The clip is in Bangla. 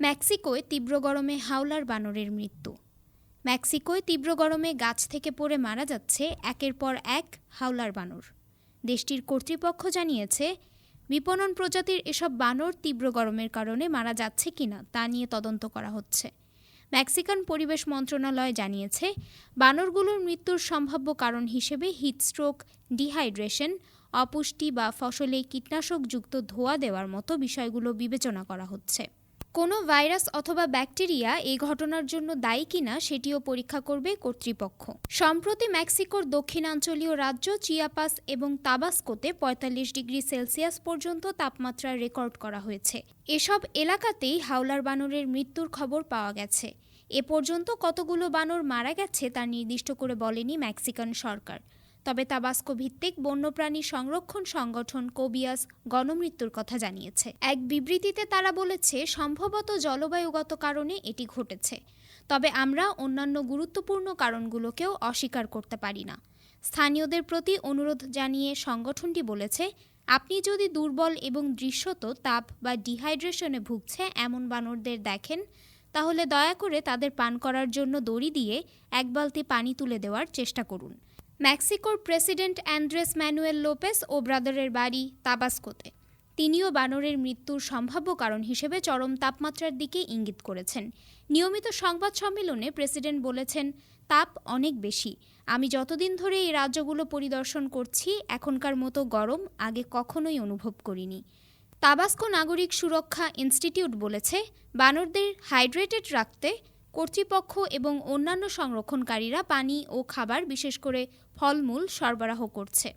মেক্সিকোয় তীব্র গরমে হাওলার বানরের মৃত্যু। মেক্সিকোয় তীব্র গরমে গাছ থেকে পড়ে মারা যাচ্ছে একের পর এক হাওলার বানর। দেশটির কর্তৃপক্ষ জানিয়েছে, বিপণন প্রজাতির এসব বানর তীব্র গরমের কারণে মারা যাচ্ছে কিনা তা নিয়ে তদন্ত করা হচ্ছে। মেক্সিকান পরিবেশ মন্ত্রণালয় জানিয়েছে, বানরগুলোর মৃত্যুর সম্ভাব্য কারণ হিসেবে হিটস্ট্রোক ডিহাইড্রেশন, অপুষ্টি বা ফসলে কীটনাশকযুক্ত ধোঁয়া দেওয়ার মতো বিষয়গুলো বিবেচনা করা হচ্ছে। কোনো ভাইরাস অথবা ব্যাকটেরিয়া এই ঘটনার জন্য দায়ী কিনা সেটিও পরীক্ষা করবে কর্তৃপক্ষ। সম্প্রতি মেক্সিকোর দক্ষিণাঞ্চলীয় রাজ্য চিয়াপাস এবং তাবাসকোতে পঁয়তাল্লিশ ডিগ্রি সেলসিয়াস পর্যন্ত তাপমাত্রা রেকর্ড করা হয়েছে। এসব এলাকাতেই হাওলার বানরের মৃত্যুর খবর পাওয়া গেছে। এ পর্যন্ত কতগুলো বানর মারা গেছে তা নির্দিষ্ট করে বলেনি মেক্সিকান সরকার। তবে তাবাস্কো ভিত্তিক বন্যপ্রাণী সংরক্ষণ সংগঠন কোবিয়াস গণমৃত্যুর কথা জানিয়েছে। এক বিবৃতিতে তারা বলেছে, সম্ভবত জলবায়ুগত কারণে এটি ঘটেছে। তবে আমরা অন্যান্য গুরুত্বপূর্ণ কারণগুলোকেও অস্বীকার করতে পারি না। স্থানীয়দের প্রতি অনুরোধ জানিয়ে সংগঠনটি বলেছে, আপনি যদি দুর্বল এবং দৃশ্যত তাপ বা ডিহাইড্রেশনে ভুগছে এমন বানরদের দেখেন, তাহলে দয়া করে তাদের পান করার জন্য দড়ি দিয়ে এক বালতি পানি তুলে দেওয়ার চেষ্টা করুন। মেক্সিকোর প্রেসিডেন্ট অ্যান্ড্রেস ম্যানুয়েল লোপেস ও ব্রাদারের বাড়ি তাবাস্কোতে। তিনিও বানরের মৃত্যুর সম্ভাব্য কারণ হিসেবে চরম তাপমাত্রার দিকে ইঙ্গিত করেছেন। নিয়মিত সংবাদ সম্মেলনে প্রেসিডেন্ট বলেছেন, তাপ অনেক বেশি। আমি যতদিন ধরে এই রাজ্যগুলো পরিদর্শন করছি, এখনকার মতো গরম আগে কখনোই অনুভব করিনি। তাবাস্কো নাগরিক সুরক্ষা ইনস্টিটিউট বলেছে, বানরদের হাইড্রেটেড রাখতে কর্তৃপক্ষ এবং অন্যান্য সংরক্ষণকারীরা পানি ও খাবার বিশেষ করে ফলমূল সরবরাহ করছে।